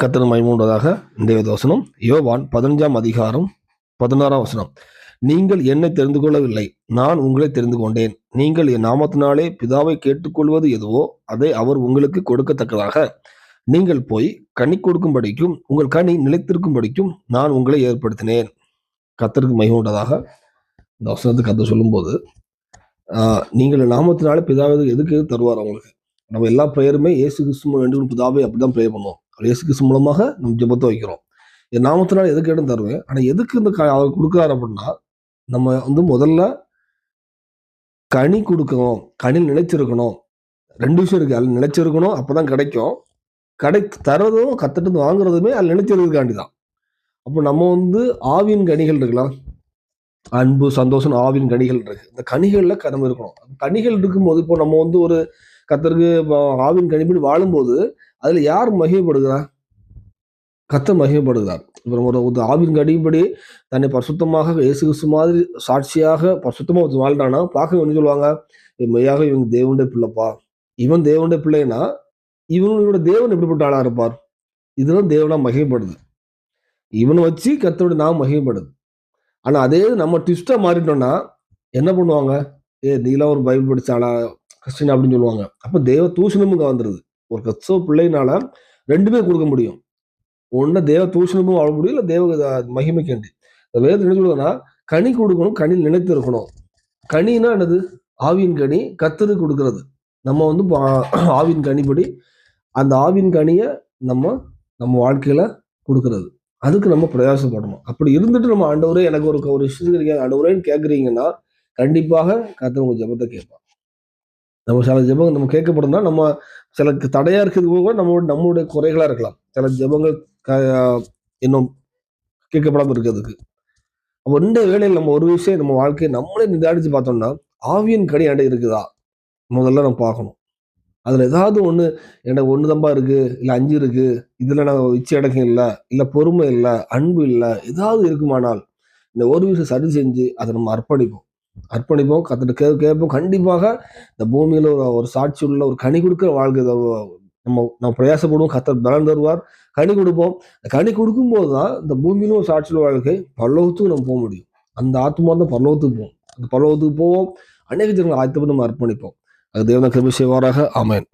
கத்தன மைமூன்றதாக இந்த தோசனம் யோவான் பதினஞ்சாம் அதிகாரம் பதினாறாம் வசனம். நீங்கள் என்னை தெரிந்து கொள்ளவில்லை நான் உங்களை தெரிந்து கொண்டேன். நீங்கள் என் நாமத்தினாலே பிதாவை கேட்டுக்கொள்வது எதுவோ அதை அவர் உங்களுக்கு கொடுக்கத்தக்கதாக. நீங்கள் போய் கனி கொடுக்கும்படிக்கும் உங்கள் கனி நிலைத்திருக்கும்படிக்கும் நான் உங்களை ஏற்படுத்தினேன். கத்தருக்கு மகிமுண்டதாக இந்த வசனத்தை கத்த சொல்லும்போது நீங்கள் நாமத்தினாலே பிதாவை எதுக்கு தருவார் அவங்களுக்கு? நம்ம எல்லா ப்ரேயருமே இயேசு கிறிஸ்து வேண்டும் பிதாவை அப்படிதான் ப்ரே பண்ணுவோம். இயேசு கிறிஸ்து மூலமாக நம்ம ஜபத்தை வைக்கிறோம். என் நாமத்தினால எதுக்கு இடம் தருவேன். ஆனால் எதுக்கு இந்த க- அவர் கொடுக்குறாரு அப்படின்னா நம்ம வந்து முதல்ல கனி கொடுக்கணும். கனி நிலைச்சிருக்கணும் ரெண்டு விஷயம் இருக்குது அதில் நிலைச்சிருக்கணும் அப்பதான் கிடைக்கும். கடை தரதும் கத்துட்டு வாங்குறதுமே அதில் நிலைச்சிருக்காண்டி தான். அப்போ நம்ம வந்து ஆவியின் கனிகள் இருக்கலாம் அன்பு சந்தோஷம் ஆவின் கனிகள் இருக்கு. இந்த கனிகளில் கடமை இருக்கணும். கனிகள் இருக்கும்போது இப்போ நம்ம வந்து ஒரு கத்தருக்கு இப்போ ஆவின் கனிப்படி வாழும்போது அதில் யார் மகிமைப்படுகிறா? கத்த மகிமைப்படுகிறார். இப்போ ஒரு ஒரு ஆவின் அடிப்படி தன்னை பரிசுத்தமாக இயேசு கிறிஸ்து மாதிரி சாட்சியாக பரிசுத்தமாக ஒருத்தன் வாழ்றானா? பார்க்க என்ன சொல்லுவாங்க மெய்யாக இவங்க தேவனுடைய பிள்ளைப்பா. இவன் தேவனுடைய பிள்ளைனா இவனோட தேவன் எப்படிப்பட்ட ஆளாக இருப்பார்? இதெல்லாம் தேவனா மகிமைப்படுது. இவனை வச்சு கத்தோட நாம் மகிமைப்படுது. ஆனால் அதே நம்ம ட்விஸ்ட்டாக மாறிட்டோம்னா என்ன பண்ணுவாங்க? ஏ நீலாம் ஒரு பைபிள் படித்தாளா கிறிஸ்டின் அப்படின்னு சொல்லுவாங்க. அப்போ தேவ தூஷணமும் வந்துடுது ஒரு கிறிஸ்தவ பிள்ளைனால ரெண்டுமே கொடுக்க முடியும். ஒன்று தேவ தூஷணமும் வாழ முடியும் இல்லை தேவ அஹ், மகிமைக்கேண்டி இந்த வேதம் என்ன சொல்லுதுன்னா கனி கொடுக்கணும் கனி நினைத்து இருக்கணும். கனினா என்னது? ஆவின் கனி கத்தரு கொடுக்கறது. நம்ம வந்து பா- ஆவின் கனிப்படி அந்த ஆவின் கனியை நம்ம நம்ம வாழ்க்கையில கொடுக்கறது. அதுக்கு நம்ம பிரயாசப்படணும். அப்படி இருந்துட்டு நம்ம ஆண்டவரே எனக்கு ஒரு ஒரு விஷயத்துக்கு ஆண்டவரேன்னு கேட்குறீங்கன்னா கண்டிப்பாக கத்தர் உங்க ஜெபத்தை கேட்பான் நம்ம சில ஜெபங்கள் நம்ம கேட்கப்படும்னா நம்ம சில தடையாக இருக்கிறது கூட நம்மளோட நம்மளுடைய குறைகளாக இருக்கலாம். சில ஜெபங்கள் க- இன்னும் கேட்கப்படாமல் இருக்கிறதுக்கு. அப்போ இந்த வேளையில் நம்ம ஒரு விஷயம் நம்ம வாழ்க்கையை நம்மளே நிதானிச்சு பார்த்தோம்னா ஆவியின் கனி என்கிட்ட இருக்குதா? முதல்ல நம்ம பார்க்கணும். அதில் ஏதாவது ஒன்று எனக்கு ஒன்று தம்பா இருக்குது இல்லை அஞ்சு இருக்குது இதில் நான் இச்சை அடக்கம் இல்லை இல்லை பொறுமை இல்லை அன்பு இல்லை ஏதாவது இருக்குமானால் இந்த ஒரு விஷயம் சரி செஞ்சு அதை நம்ம அர்ப்பணிப்போம். அர்ப்பணிப்போம் கத்துட்டு கே கேட்போம். கண்டிப்பாக இந்த பூமியில் ஒரு ஒரு சாட்சி உள்ள ஒரு கனி கொடுக்குற வாழ்க்கை நம்ம நம்ம பிரயாசப்படுவோம். கத்தர் பலன் தருவார். கனி கொடுப்போம். கனி கொடுக்கும் போது தான் இந்த பூமியிலும் ஒரு சாட்சியுள்ள வாழ்க்கை பல்லவத்துக்கும் நம்ம போக முடியும். அந்த ஆத்மா தான் பல்லவத்துக்கு போவோம் அந்த பல்லவத்துக்கு போவோம். அநேக ஜனங்கள் ஆயத்தப்பட்டு நம்ம அர்ப்பணிப்போம். அது தேவன கிருபி செய்வாராக. அமேன்